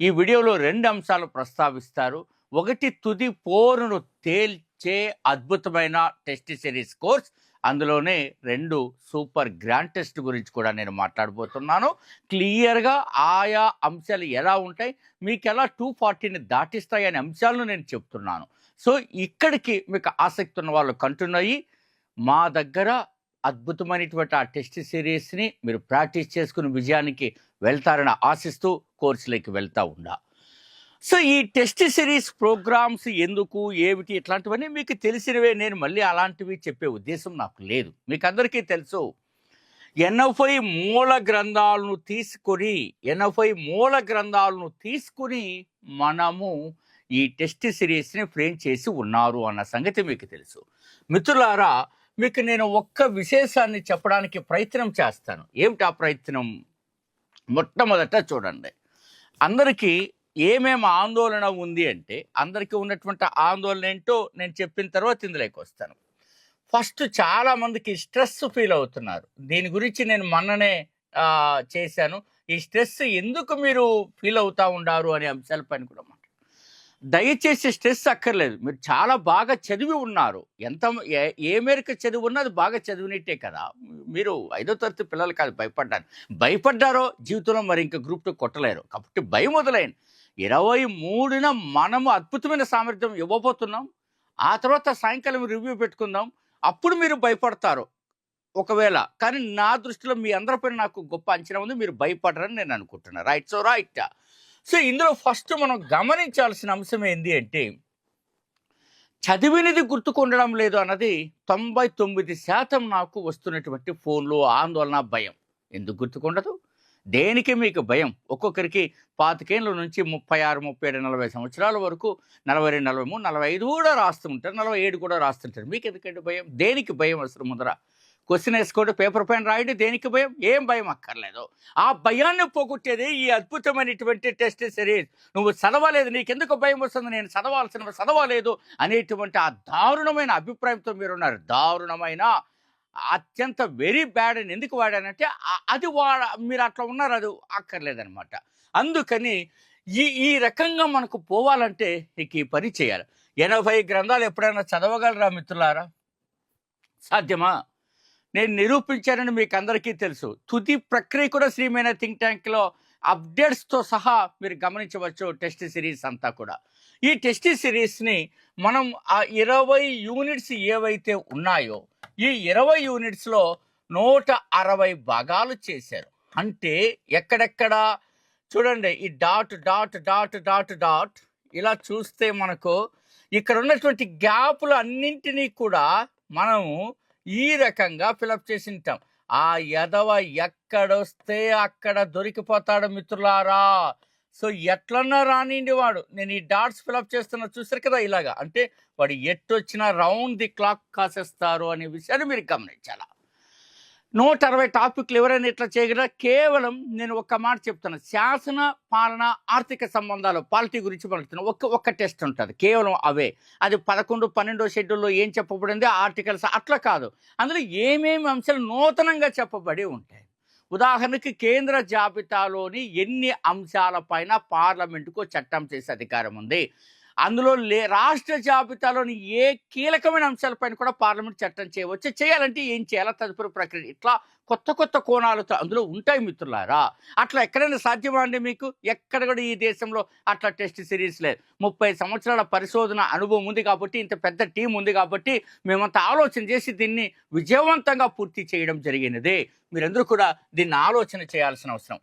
ఈ వీడియోలో రెండు అంశాలు ప్రస్తావిస్తారు. ఒకటి తుది పోరును తేల్చే అద్భుతమైన టెస్ట్ సిరీస్ కోర్స్. అందులోనే రెండు సూపర్ గ్రాండ్ టెస్ట్ గురించి కూడా నేను మాట్లాడబోతున్నాను. క్లియర్గా ఆయా అంశాలు ఎలా ఉంటాయి? మీకు ఎలా టూ ఫార్టీని దాటిస్తాయి అనే అంశాలను నేను చెప్తున్నాను. సో ఇక్కడికి మీకు ఆసక్తి ఉన్న వాళ్ళు కంటున్నాయి. మా దగ్గర అద్భుతమైనటువంటి ఆ టెస్ట్ సిరీస్ని మీరు ప్రాక్టీస్ చేసుకుని విజయానికి వెళ్తారని ఆశిస్తూ కోర్సులోకి వెళ్తా ఉండా. సో ఈ టెస్ట్ సిరీస్ ప్రోగ్రామ్స్ ఎందుకు ఏమిటి ఇట్లాంటివన్నీ మీకు తెలిసినవే. నేను మళ్ళీ అలాంటివి చెప్పే ఉద్దేశం నాకు లేదు. మీకు అందరికీ తెలుసు. ఎన్ఎఫ్ఐ మూల గ్రంథాలను తీసుకొని ఎన్ఎఫ్ఐ మూల గ్రంథాలను తీసుకుని మనము ఈ టెస్ట్ సిరీస్ని ఫ్రేమ్ చేసి ఉన్నారు అన్న సంగతి మీకు తెలుసు. మిత్రులారా మీకు నేను ఒక్క విశేషాన్ని చెప్పడానికి ప్రయత్నం చేస్తాను. ఏమిటి ఆ ప్రయత్నం? మొట్టమొదట చూడండి. అందరికీ ఏమేమి ఆందోళన ఉంది అంటే అందరికీ ఉన్నటువంటి ఆందోళన ఏంటో నేను చెప్పిన తర్వాత ఇందులోకి వస్తాను. ఫస్ట్ చాలామందికి స్ట్రెస్ ఫీల్ అవుతున్నారు. దీని గురించి నేను మొన్ననే చేశాను. ఈ స్ట్రెస్ ఎందుకు మీరు ఫీల్ అవుతా ఉండారు అనే అంశాలపైన కూడా దయచేసి స్ట్రెస్ అక్కర్లేదు. మీరు చాలా బాగా చదివి ఉన్నారు. ఎంత ఏ- ఏ మేరకు చదివి ఉన్నది బాగా చదివినట్టే కదా. మీరు ఐదో తరగతి పిల్లలు కాదు భయపడ్డారు. భయపడ్డారో జీవితంలో మరి ఇంకా గ్రూప్ టూ కొట్టలేరు. కాబట్టి భయం మొదలైంది ఇరవై మూడున మనము అద్భుతమైన సామర్థ్యం ఇవ్వబోతున్నాం. ఆ తర్వాత సాయంకాలం రివ్యూ పెట్టుకుందాం. అప్పుడు మీరు భయపడతారు. ఒకవేళ కానీ నా దృష్టిలో మీ అందరిపైన నాకు గొప్ప అంచనా ఉంది. మీరు భయపడరని నేను అనుకుంటున్నాను రైట్ సో రైట్. సో ఇందులో ఫస్ట్ మనం గమనించాల్సిన అంశం ఏంటి అంటే చదివినది గుర్తుకుండడం లేదు అన్నది తొంభై తొమ్మిది శాతం నాకు వస్తున్నటువంటి ఫోన్లో ఆందోళన భయం. ఎందుకు గుర్తుకుండదు? దేనికి మీకు భయం? ఒక్కొక్కరికి పాతికేళ్ళ నుంచి ముప్పై ఆరు ముప్పై ఏడు నలభై సంవత్సరాల వరకు నలభై రెండు నలభై మూడు నలభై ఐదు కూడా రాస్తుంటారు నలభై ఏడు కూడా రాస్తుంటారు. మీకు ఎందుకంటే భయం? దేనికి భయం అసలు ముందర? క్వశ్చన్ వేసుకోండి పేపర్ పైన రాయండి దేనికి భయం? ఏం భయం అక్కర్లేదు. ఆ భయాన్ని పోగొట్టేది ఈ అద్భుతమైనటువంటి టెస్ట్ సిరీస్. నువ్వు చదవలేదు నీకెందుకు భయం వస్తుంది? నేను చదవాల్సిన చదవలేదు అనేటువంటి ఆ దారుణమైన అభిప్రాయంతో మీరు ఉన్నారు దారుణమైన అత్యంత వెరీ బ్యాడ్ అని ఎందుకు వాడానంటే అది వాడ మీరు అట్లా ఉన్నారు అది అక్కర్లేదనమాట అందుకని ఈ ఈ రకంగా మనకు పోవాలంటే ఇక ఈ పని చేయాలి. ఎనభై గ్రంథాలు ఎప్పుడైనా చదవగలరా మిత్రులారా? సాధ్యమా? నేను నిరూపించానని మీకు అందరికీ తెలుసు. తుది ప్రక్రియ కూడా శ్రీమైన థింక్ ట్యాంక్లో అప్డేట్స్తో సహా మీరు గమనించవచ్చు టెస్ట్ సిరీస్ అంతా కూడా. ఈ టెస్ట్ సిరీస్ని మనం ఆ ఇరవై యూనిట్స్ ఏవైతే ఉన్నాయో ఈ ఇరవై యూనిట్స్లో నూట అరవై భాగాలు చేశారు. అంటే ఎక్కడెక్కడ? చూడండి ఈ dot dot dot dot dot ఇలా చూస్తే మనకు ఇక్కడ ఉన్నటువంటి గ్యాపులు అన్నింటినీ కూడా మనము ఈ రకంగా ఫిలప్ చేసి ఉంటాం ఆ ఎదవ ఎక్కడొస్తే అక్కడ దొరికిపోతాడు మిత్రులారా. సో ఎట్లన్నా రానిండి వాడు. నేను ఈ డాట్స్ ఫిలప్ చేస్తున్నా చూసారు కదా ఇలాగా. అంటే వాడు ఎట్టొచ్చినా రౌండ్ ది క్లాక్ కాసేస్తారు అనే విషయాన్ని మీరు గమనించాలా? నూట అరవై టాపిక్లు ఎవరైనా ఇట్లా చేయగలరా? కేవలం నేను ఒక్క మాట చెప్తాను శాసన పాలన ఆర్థిక సంబంధాలు పాలిటీ గురించి మనకు ఒక్క ఒక్క టెస్ట్ ఉంటుంది. కేవలం అవే. అది పదకొండు పన్నెండో షెడ్యూల్లో ఏం చెప్పబడింది? ఆర్టికల్స్ అట్లా కాదు. అందులో ఏమేమి అంశాలు నూతనంగా చెప్పబడి ఉంటాయి? ఉదాహరణకి కేంద్ర జాబితాలోని ఎన్ని అంశాలపైన పార్లమెంటుకు చట్టం చేసే అధికారం ఉంది? అందులో లే రాష్ట్ర జాబితాలోని ఏ కీలకమైన అంశాలపైన కూడా పార్లమెంట్ చట్టం చేయవచ్చు చేయాలంటే ఏం చేయాలా? తదుపరి ప్రక్రియ. ఇట్లా కొత్త కొత్త కోణాలతో అందులో ఉంటాయి మిత్రులారా. అట్లా ఎక్కడైనా సాధ్యమా అండి మీకు? ఎక్కడ కూడా ఈ దేశంలో అట్లా టెస్ట్ సిరీస్ లేదు. ముప్పై సంవత్సరాల పరిశోధన అనుభవం ఉంది కాబట్టి ఇంత పెద్ద టీం ఉంది కాబట్టి మేమంతా ఆలోచన చేసి దీన్ని విజయవంతంగా పూర్తి చేయడం జరిగినది. మీరందరూ కూడా దీన్ని ఆలోచన చేయాల్సిన అవసరం.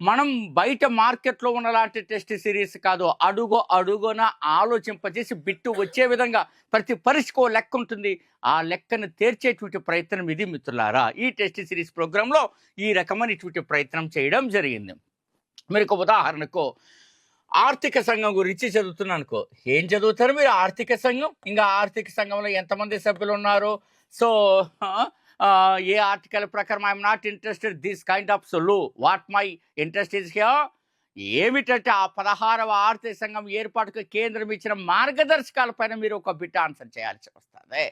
మనం బయట మార్కెట్లో ఉన్నలాంటి టెస్ట్ సిరీస్ కాదు అడుగు అడుగున ఆలోచింపజేసి బిట్టు వచ్చే విధంగా ప్రతి పరీక్షకు లెక్క ఉంటుంది. ఆ లెక్కను తీర్చేటువంటి ప్రయత్నం ఇది మిత్రులారా. ఈ టెస్ట్ సిరీస్ ప్రోగ్రాంలో ఈ రకమైనటువంటి ప్రయత్నం చేయడం జరిగింది. మీరు ఒక ఉదాహరణకు ఆర్థిక సంఘం గురించి చదువుతున్నాను అనుకో. ఏం చదువుతారు మీరు ఆర్థిక సంఘం? ఇంకా ఆర్థిక సంఘంలో ఎంతమంది సభ్యులు ఉన్నారు? సో ఏ ఆర్టికల్ ప్రకారం I'm not interested this kind of సొల్లు what my interest is here ఏమిటంటే ఆ పదహారవ ఆర్థిక సంఘం ఏర్పాటుకు కేంద్రం ఇచ్చిన మార్గదర్శకాలపైన మీరు ఒక బిడ్డ ఆన్సర్ చేయాల్సి వస్తుంది.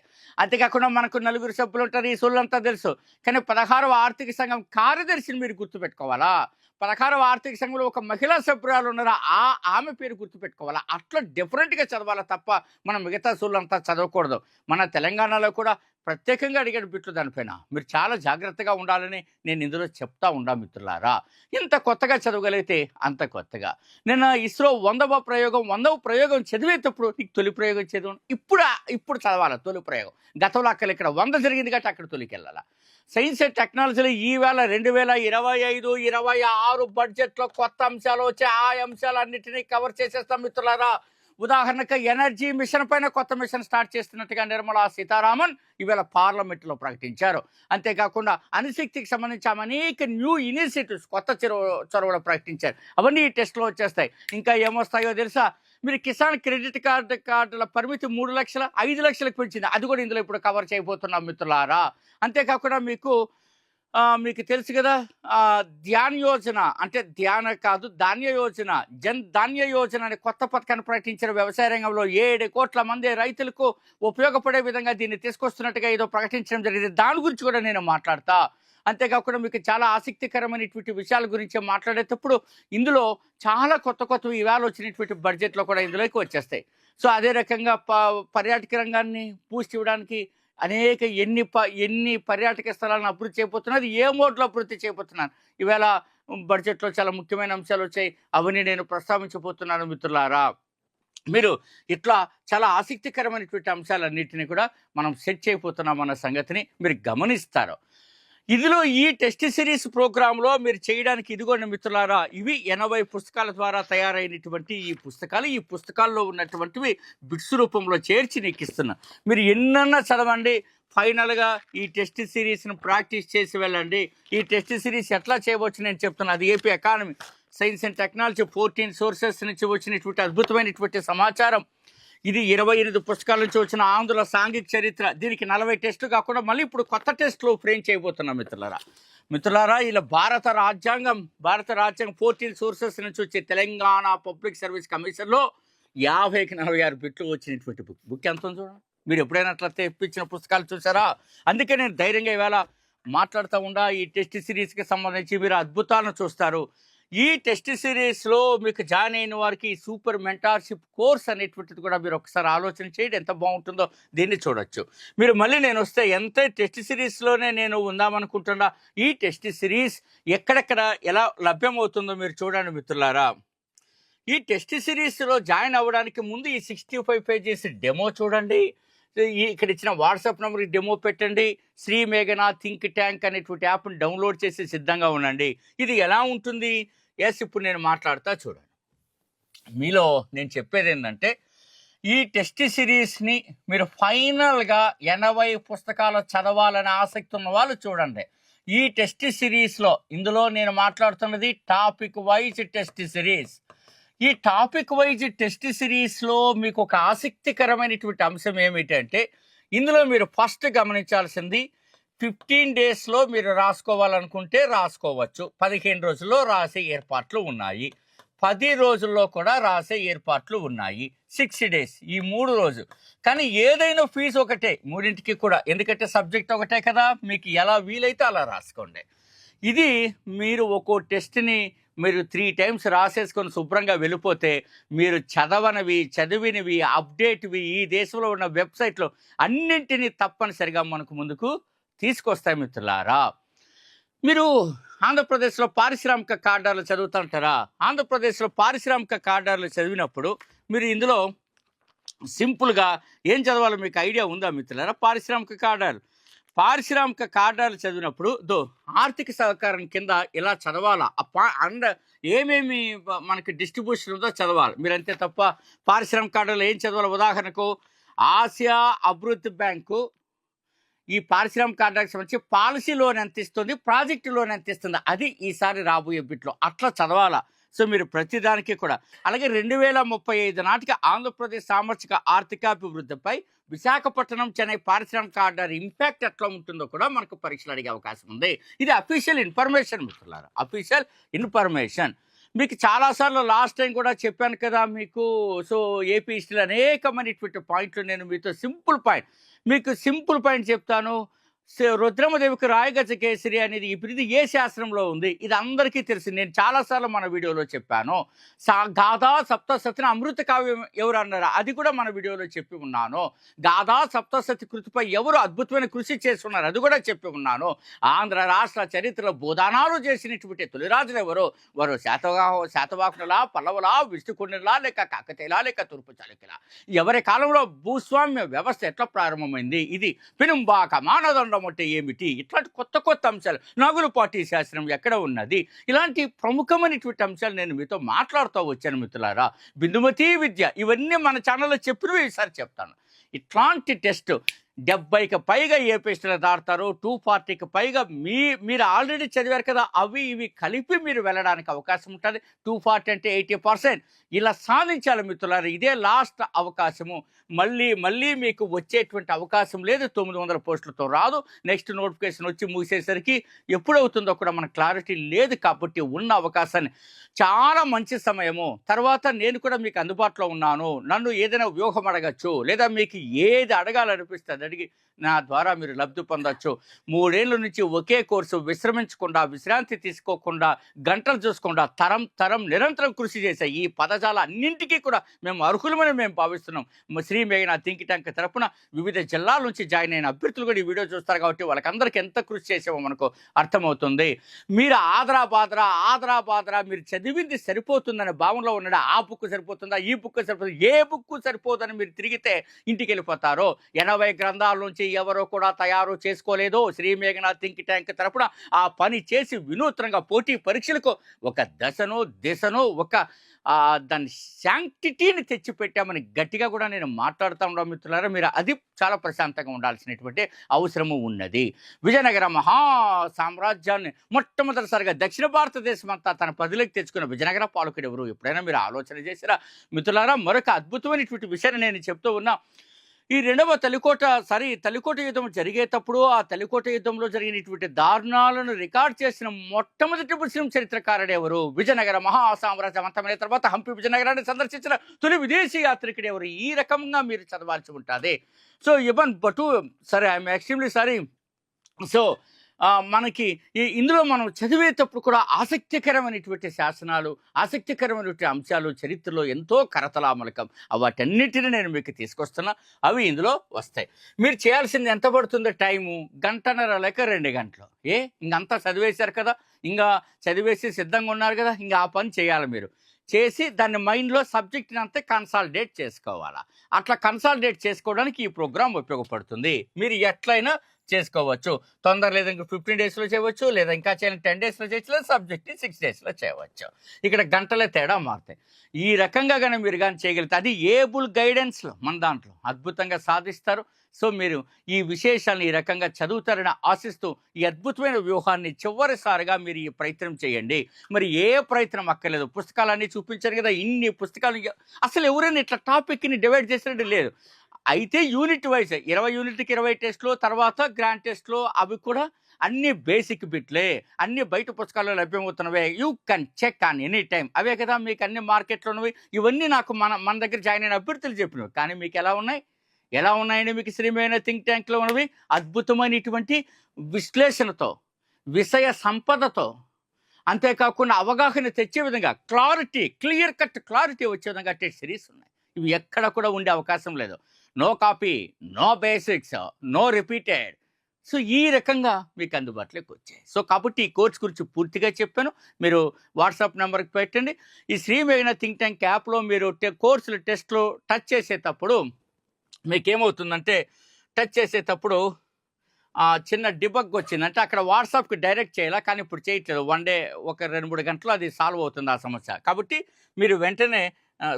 అంతేకాకుండా మనకు నలుగురు సభ్యులు ఉంటారు ఈ సొల్లంతా తెలుసు. కానీ పదహారవ ఆర్థిక సంఘం కార్యదర్శిని మీరు గుర్తుపెట్టుకోవాలా? పదహారవ ఆర్థిక సంఘంలో ఒక మహిళా సభ్యురాలు ఉన్నారా? ఆ ఆమె పేరు గుర్తుపెట్టుకోవాలా? అట్లా డిఫరెంట్గా చదవాలా తప్ప మనం మిగతా సూళ్ళంతా చదవకూడదు. మన తెలంగాణలో కూడా ప్రత్యేకంగా అడిగాడు బిట్లు దానిపైన. మీరు చాలా జాగ్రత్తగా ఉండాలని నేను ఇందులో చెప్తా ఉండా మిత్రులారా. ఇంత కొత్తగా చదవగలిగితే అంత కొత్తగా. నేను ఇస్రో వందవ ప్రయోగం వందవ ప్రయోగం చదివేటప్పుడు నీకు తొలి ప్రయోగం చదివాను ఇప్పుడు ఇప్పుడు చదవాలి తొలి ప్రయోగం? గతంలో అక్కడ ఇక్కడ వంద జరిగింది కాబట్టి అక్కడ తొలికి వెళ్ళాలా సైన్స్ అండ్ టెక్నాలజీలో ఈవేళ రెండు వేల ఇరవై ఐదు ఇరవై ఆరు బడ్జెట్లో కొత్త అంశాలు వచ్చే ఆ అంశాలన్నింటినీ కవర్ చేసేస్తాం మిత్రులారా. ఉదాహరణకు ఎనర్జీ మిషన్ పైన కొత్త మిషన్ స్టార్ట్ చేస్తున్నట్టుగా నిర్మలా సీతారామన్ ఈవేళ పార్లమెంట్లో ప్రకటించారు. అంతేకాకుండా అణుశక్తికి సంబంధించి అనేక న్యూ ఇనిషియేటివ్స్ కొత్త చొరవ చొరవలు ప్రకటించారు. అవన్నీ ఈ టెస్ట్లో వచ్చేస్తాయి. ఇంకా ఏమొస్తాయో తెలుసా? మీరు కిసాన్ క్రెడిట్ కార్డు కార్డుల పరిమితి మూడు లక్షల ఐదు లక్షలకు పెంచింది. అది కూడా ఇందులో ఇప్పుడు కవర్ చేయబోతున్నాం మిత్రులారా. అంతేకాకుండా మీకు మీకు తెలుసు కదా ధ్యాన్ యోజన అంటే ధ్యాన కాదు ధాన్య యోజన. జన్ ధాన్య యోజన అనే కొత్త పథకాన్ని ప్రకటించిన వ్యవసాయ రంగంలో ఏడు కోట్ల మంది రైతులకు ఉపయోగపడే విధంగా దీన్ని తీసుకొస్తున్నట్టుగా ఏదో ప్రకటించడం జరిగింది. దాని గురించి కూడా నేను మాట్లాడతా. అంతేకాకుండా మీకు చాలా ఆసక్తికరమైనటువంటి విషయాల గురించి మాట్లాడేటప్పుడు ఇందులో చాలా కొత్త కొత్త ఇవాళ వచ్చినటువంటి బడ్జెట్లో కూడా ఇందులోకి వచ్చేస్తాయి. సో అదే రకంగా ప పర్యాటక రంగాన్ని పూర్తి ఇవ్వడానికి అనేక ఎన్ని ప ఎన్ని పర్యాటక స్థలాలను అభివృద్ధి చేయబోతున్నది ఏ మోడ్లో అభివృద్ధి చేయబోతున్నారు. ఈవేళ బడ్జెట్లో చాలా ముఖ్యమైన అంశాలు వచ్చాయి. అవన్నీ నేను ప్రస్తావించబోతున్నాను మిత్రులారా. మీరు ఇట్లా చాలా ఆసక్తికరమైనటువంటి అంశాలన్నింటినీ కూడా మనం సెట్ చేయబోతున్నాం అన్న సంగతిని మీరు గమనిస్తారు. ఇదిలో ఈ టెస్ట్ సిరీస్ ప్రోగ్రాంలో మీరు చేయడానికి ఇదిగోండి మిత్రులారా ఇవి ఎనభై పుస్తకాల ద్వారా తయారైనటువంటి ఈ పుస్తకాలు. ఈ పుస్తకాల్లో ఉన్నటువంటివి బిట్స్ రూపంలో చేర్చి నీకు ఇస్తున్నా. మీరు ఎన్నన్నా చదవండి ఫైనల్గా ఈ టెస్ట్ సిరీస్ను ప్రాక్టీస్ చేసి వెళ్ళండి. ఈ టెస్ట్ సిరీస్ ఎట్లా చేయవచ్చు నేను చెప్తున్నా. అది AP economy science and technology fourteen sources నుంచి వచ్చినటువంటి అద్భుతమైనటువంటి సమాచారం. ఇది ఇరవై ఎనిమిది పుస్తకాల నుంచి వచ్చిన ఆంధ్ర సాంఘిక చరిత్ర. దీనికి నలభై టెస్టులు కాకుండా మళ్ళీ ఇప్పుడు కొత్త టెస్టులు ఫ్రేమ్ చేయబోతున్నాం మిత్రులారా. మిత్రులారా ఇలా భారత రాజ్యాంగం భారత రాజ్యాంగం ఫోర్టీన్ సోర్సెస్ నుంచి వచ్చే తెలంగాణ పబ్లిక్ సర్వీస్ కమిషన్లో యాభైకి నలభై ఆరు బిట్లు వచ్చినటువంటి బుక్ బుక్ ఎంత చూడండి. మీరు ఎప్పుడైనా అట్లా తెప్పించిన పుస్తకాలు చూసారా? అందుకే నేను ధైర్యంగా ఇవాళ మాట్లాడుతూ ఉండా. ఈ టెస్ట్ సిరీస్కి సంబంధించి మీరు అద్భుతాలను చూస్తారు. ఈ టెస్ట్ సిరీస్లో మీకు జాయిన్ అయిన వారికి సూపర్ మెంటార్షిప్ కోర్స్ అనేటువంటిది కూడా మీరు ఒకసారి ఆలోచన చేయండి ఎంత బాగుంటుందో దీన్ని చూడొచ్చు. మీరు మళ్ళీ నేను వస్తే ఎంత టెస్ట్ సిరీస్లోనే నేను ఉందామనుకుంటున్నా ఈ టెస్ట్ సిరీస్ ఎక్కడెక్కడ ఎలా లభ్యమవుతుందో మీరు చూడండి మిత్రులారా. ఈ టెస్ట్ సిరీస్లో జాయిన్ అవ్వడానికి ముందు ఈ సిక్స్టీ ఫైవ్ పేజెస్ డెమో చూడండి. ఈ ఇక్కడ ఇచ్చిన వాట్సాప్ నెంబర్కి డెమో పెట్టండి. శ్రీ మేఘనా థింక్ ట్యాంక్ అనేటువంటి యాప్ని డౌన్లోడ్ చేసి సిద్ధంగా ఉండండి. ఇది ఎలా ఉంటుంది? ఎస్ ఇప్పుడు నేను మాట్లాడుతా చూడండి. మీలో నేను చెప్పేది ఏంటంటే ఈ టెస్ట్ సిరీస్ని మీరు ఫైనల్గా ఎనభై పుస్తకాలు చదవాలని ఆసక్తి ఉన్న వాళ్ళు చూడండి. ఈ టెస్ట్ సిరీస్లో ఇందులో నేను మాట్లాడుతున్నది టాపిక్ వైజ్ టెస్ట్ సిరీస్. ఈ టాపిక్ వైజ్ టెస్ట్ సిరీస్లో మీకు ఒక ఆసక్తికరమైనటువంటి అంశం ఏమిటంటే ఇందులో మీరు ఫస్ట్ గమనించాల్సింది ఫిఫ్టీన్ డేస్లో మీరు రాసుకోవాలనుకుంటే రాసుకోవచ్చు. పదిహేను రోజుల్లో రాసే ఏర్పాట్లు ఉన్నాయి. పది రోజుల్లో కూడా రాసే ఏర్పాట్లు ఉన్నాయి. సిక్స్ డేస్ ఈ మూడు రోజు. కానీ ఏదైనా ఫీజు ఒకటే మూడింటికి కూడా. ఎందుకంటే సబ్జెక్ట్ ఒకటే కదా. మీకు ఎలా వీలైతే అలా రాసుకోండి. ఇది మీరు ఒక్కో టెస్ట్ని మీరు త్రీ టైమ్స్ రాసేసుకొని శుభ్రంగా వెళ్ళిపోతే మీరు చదవనివి చదివినవి అప్డేట్వి ఈ దేశంలో ఉన్న వెబ్సైట్లో అన్నింటినీ తప్పనిసరిగా మనకు ముందుకు తీసుకొస్తాయి మిత్రులారా. మీరు ఆంధ్రప్రదేశ్లో పారిశ్రామిక కార్డాలు చదువుతుంటారా ఆంధ్రప్రదేశ్లో పారిశ్రామిక కార్డాలు చదివినప్పుడు మీరు ఇందులో సింపుల్గా ఏం చదవాలో మీకు ఐడియా ఉందా మిత్రులారా? పారిశ్రామిక కార్డాలు పారిశ్రామిక కార్డాలు చదివినప్పుడు దో ఆర్థిక సహకారం కింద ఇలా చదవాలా? ఆ పా ఏమేమి మనకి డిస్ట్రిబ్యూషన్ ఉందో చదవాలి. మీరు అంతే తప్ప పారిశ్రామిక కార్డులు ఏం చదవాలి? ఉదాహరణకు ఆసియా అభివృద్ధి బ్యాంకు ఈ పారిశ్రామిక కార్డాలకు సంబంధించి పాలసీ లోన్ ఎంత ఇస్తుంది? ప్రాజెక్టు లోన్ ఎంత ఇస్తుంది? అది ఈసారి రాబోయే బిట్లో. అట్లా చదవాలా? సో మీరు ప్రతిదానికి కూడా. అలాగే రెండు వేల ముప్పై ఐదు నాటికి ఆంధ్రప్రదేశ్ సామాజిక ఆర్థికాభివృద్ధిపై విశాఖపట్నం చెన్నై పారిశ్రామిక ఆర్డర్ ఇంపాక్ట్ ఎట్లా ఉంటుందో కూడా మనకు పరీక్షలు అడిగే అవకాశం ఉంది. ఇది అఫీషియల్ ఇన్ఫర్మేషన్ మిత్రులారా. Official information. మీకు చాలాసార్లు లాస్ట్ టైం కూడా చెప్పాను కదా మీకు. సో ఏపీ హిస్టరీలో అనేకమైనటువంటి పాయింట్లు నేను మీతో సింపుల్ పాయింట్ మీకు సింపుల్ పాయింట్ చెప్తాను. రుద్రమదేవికి రాయగజ కేసరి అనేది ఈ బిరుదు ఏ శాస్త్రంలో ఉంది? ఇది అందరికీ తెలుసు. నేను చాలాసార్లు మన వీడియోలో చెప్పాను. సా గాథా సప్తసతిని అమృత కావ్యం ఎవరు అన్నారు అది కూడా మన వీడియోలో చెప్పి ఉన్నాను. గాథా సప్తసతి కృతిపై ఎవరు అద్భుతమైన కృషి చేస్తున్నారు అది కూడా చెప్పి ఉన్నాను. ఆంధ్ర రాష్ట్ర చరిత్రలో బోధానాలు చేసినటువంటి తొలిరాజులు ఎవరు? వారు శాతవా శాతవాకునులా పల్లవులా విష్ణుకుండులా లేక కాకతీయులా లేక తూర్పు చలికిలా ఎవరి కాలంలో భూస్వామ్య వ్యవస్థ ఎట్లా ప్రారంభమైంది? ఇది పినుంబాక మానదండ అంటే ఏమిటి? ఇట్లాంటి కొత్త కొత్త అంశాలు. నగులు పార్టీ శాస్త్రం ఎక్కడ ఉన్నది? ఇలాంటి ప్రముఖమైనటువంటి అంశాలు నేను మీతో మాట్లాడుతూ వచ్చాను మిత్రులారా. బిందుమతి విద్య ఇవన్నీ మన ఛానల్లో చెప్పినవి ఈసారి చెప్తాను. ఇట్లాంటి టెస్ట్ డెబ్బైకి పైగా ఏ దాడతారు టూ ఫార్టీకి పైగా మీ మీరు ఆల్రెడీ చదివారు కదా అవి ఇవి కలిపి మీరు వెళ్ళడానికి అవకాశం ఉంటుంది. టూ ఫార్టీ అంటే ఎయిటీ పర్సెంట్. ఇలా సాధించాలి మిత్రులారు ఇదే లాస్ట్ అవకాశము. మళ్ళీ మళ్ళీ మీకు వచ్చేటువంటి అవకాశం లేదు తొమ్మిది వందల పోస్టులతో రాదు. నెక్స్ట్ నోటిఫికేషన్ వచ్చి ముగిసేసరికి ఎప్పుడు అవుతుందో కూడా మనకు క్లారిటీ లేదు కాబట్టి ఉన్న అవకాశాన్ని. చాలా మంచి సమయము. తర్వాత నేను కూడా మీకు అందుబాటులో ఉన్నాను. నన్ను ఏదైనా వ్యూహం అడగచ్చు లేదా మీకు ఏది అడగాలనిపిస్తుంది అడిగి నా ద్వారా మీరు లబ్ధి పొందొచ్చు. మూడేళ్ళ నుంచి ఒకే కోర్సు విశ్రమించకుండా విశ్రాంతి తీసుకోకుండా గంటలు చూసుకోకుండా తరం తరం నిరంతరం కృషి చేసే ఈ పదజాల అన్నింటికీ కూడా మేము అర్హులమని మేము భావిస్తున్నాం. శ్రీ మేఘన థింక్ ట్యాంక్ తరపున వివిధ జిల్లాల నుంచి జాయిన్ అయిన అభ్యర్థులు కూడా ఈ వీడియో చూస్తారు కాబట్టి వాళ్ళకందరికీ ఎంత కృషి చేసామో మనకు అర్థమవుతుంది. మీరు ఆదరా బాదరా ఆదరా బాదరా మీరు చదివింది సరిపోతుందనే భావనలో ఉన్నాడు ఆ బుక్ సరిపోతుందా? ఈ బుక్ సరిపోతుందా? ఏ బుక్ సరిపోదని మీరు తిరిగితే ఇంటికి వెళ్ళిపోతారు ఎనభై గ్రంథాల నుంచి ఎవరో కూడా తయారు చేసుకోలేదు. శ్రీ మేఘనా థింక్ ట్యాంక్ తరపున ఆ పని చేసి వినూత్నంగా పోటీ పరీక్షలకు ఒక దశను దిశను ఒక దాని శాంక్టిటీని తెచ్చిపెట్టామని గట్టిగా కూడా నేను మాట్లాడుతూ ఉన్నాను మిత్రులారా. మీరు అది చాలా ప్రశాంతంగా ఉండాల్సినటువంటి అవసరము ఉన్నది. విజయనగర మహా సామ్రాజ్యాన్ని మొట్టమొదటిసారిగా దక్షిణ భారతదేశం అంతా తన పదిలోకి తెచ్చుకున్న విజయనగర పాలకుడు ఎవరు? ఎప్పుడైనా మీరు ఆలోచన చేసినా మిత్రులారా మరొక అద్భుతమైనటువంటి విషయాన్ని నేను చెప్తూ ఉన్నా. ఈ రెండవ తలికోట సారీ తలికోట యుద్ధం జరిగేటప్పుడు ఆ తలికోట యుద్ధంలో జరిగినటువంటి దారుణాలను రికార్డ్ చేసిన మొట్టమొదటి ముస్లిం చరిత్రకారుడు ఎవరు? విజయనగర మహాసామ్రాజ్యం అంతమైన తర్వాత హంపి విజయనగరాన్ని సందర్శించిన తొలి విదేశీ యాత్రికుడు ఎవరు? ఈ రకంగా మీరు చదవాల్సి ఉంటుంది. సో ఇవన్ బటు సరే ఐఎమ్ ఎక్స్ట్రీమ్లీ సారీ సో మనకి ఈ- ఇందులో మనం చదివేటప్పుడు కూడా ఆసక్తికరమైనటువంటి శాసనాలు ఆసక్తికరమైనటువంటి అంశాలు చరిత్రలో ఎంతో కరతలామలకం వాటన్నిటిని నేను మీకు తీసుకొస్తున్నా. అవి ఇందులో వస్తాయి. మీరు చేయాల్సింది ఎంత పడుతుందో టైము? గంటన్నర లేక రెండు గంటలు. ఏ? ఇంకంతా చదివేశారు కదా? ఇంకా చదివేసి సిద్ధంగా ఉన్నారు కదా? ఇంకా ఆ పని చేయాలి మీరు. చేసి దాన్ని మైండ్లో సబ్జెక్ట్ని అంతే కన్సాలిడేట్ చేసుకోవాలా. అట్లా కన్సాలిడేట్ చేసుకోవడానికి ఈ ప్రోగ్రామ్ ఉపయోగపడుతుంది. మీరు ఎట్లయినా చేసుకోవచ్చు. తొందర లేదా ఇంకా ఫిఫ్టీన్ డేస్లో చేయవచ్చు లేదా ఇంకా చేయాలి టెన్ డేస్లో చేయొచ్చు లేదా సబ్జెక్ట్ని సిక్స్ డేస్లో చేయవచ్చు. ఇక్కడ గంటలే తేడా మారుతాయి. ఈ రకంగా కానీ మీరు కానీ చేయగలిగితే అది ఏబుల్ గైడెన్స్లో మన దాంట్లో అద్భుతంగా సాధిస్తారు. సో మీరు ఈ విశేషాలను ఈ రకంగా చదువుతారని ఆశిస్తూ ఈ అద్భుతమైన వ్యూహాన్ని చివరిసారిగా మీరు ఈ ప్రయత్నం చేయండి. మరి ఏ ప్రయత్నం అక్కర్లేదు. పుస్తకాలన్నీ చూపించారు కదా ఇన్ని పుస్తకాలు అసలు ఎవరైనా ఇట్లా టాపిక్ని డివైడ్ చేసినట్టు లేదు. అయితే యూనిట్ వైజ్ ఇరవై యూనిట్కి ఇరవై టెస్ట్లు తర్వాత గ్రాండ్ టెస్ట్లు అవి కూడా అన్ని బేసిక్ బిట్లే అన్ని బయట పుస్తకాల్లో లభ్యమవుతున్నవే. You can check on any time అవే కదా మీకు అన్ని మార్కెట్లో ఉన్నవి ఇవన్నీ నాకు మన మన దగ్గర జాయిన్ అయిన అభ్యర్థులు చెప్పినవి. కానీ మీకు ఎలా ఉన్నాయి? ఎలా ఉన్నాయని మీకు శ్రీమైన థింక్ ట్యాంక్లో ఉన్నవి? అద్భుతమైనటువంటి విశ్లేషణతో విషయ సంపదతో అంతేకాకుండా అవగాహన తెచ్చే విధంగా క్లారిటీ క్లియర్ కట్ క్లారిటీ వచ్చే విధంగా టెస్ట్ సిరీస్ ఉన్నాయి. ఇవి ఎక్కడ కూడా ఉండే అవకాశం లేదు. No copy no basics no repeated so ఈ రకంగా మీకు అందుబాటులోకి వచ్చాయి. సో కాబట్టి ఈ కోర్స్ గురించి పూర్తిగా చెప్పాను. మీరు వాట్సాప్ నెంబర్కి పెట్టండి. ఈ శ్రీ మేఘన థింక్ ట్యాంక్ యాప్లో మీరు టె కోర్సులు టెస్ట్లో టచ్ చేసేటప్పుడు మీకు ఏమవుతుందంటే టచ్ చేసేటప్పుడు ఆ, చిన్న డిబగ్ వచ్చిందంటే అక్కడ వాట్సాప్కి డైరెక్ట్ చేయాలా? కానీ ఇప్పుడు చేయట్లేదు. వన్ డే ఒక రెండు మూడు గంటలు అది సాల్వ్ అవుతుంది ఆ సమస్య. కాబట్టి మీరు వెంటనే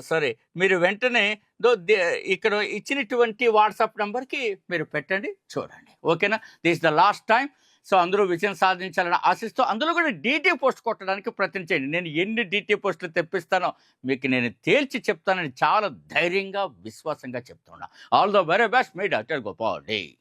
సారీ. మీరు వెంటనే దో దే- ఇక్కడ ఇచ్చినటువంటి వాట్సాప్ నెంబర్కి మీరు పెట్టండి చూడండి. ఓకేనా? This the last time so అందరూ విజయం సాధించాలని ఆశిస్తూ అందులో కూడా డీటీ పోస్ట్ కొట్టడానికి ప్రయత్నించండి నేను ఎన్ని డీటీ పోస్టులు తెప్పిస్తానో మీకు నేను తేల్చి చెప్తానని చాలా ధైర్యంగా విశ్వాసంగా చెప్తున్నా. ఆల్ ద వెరీ బెస్ట్ మీ డాక్టర్ గోపాల్ డే.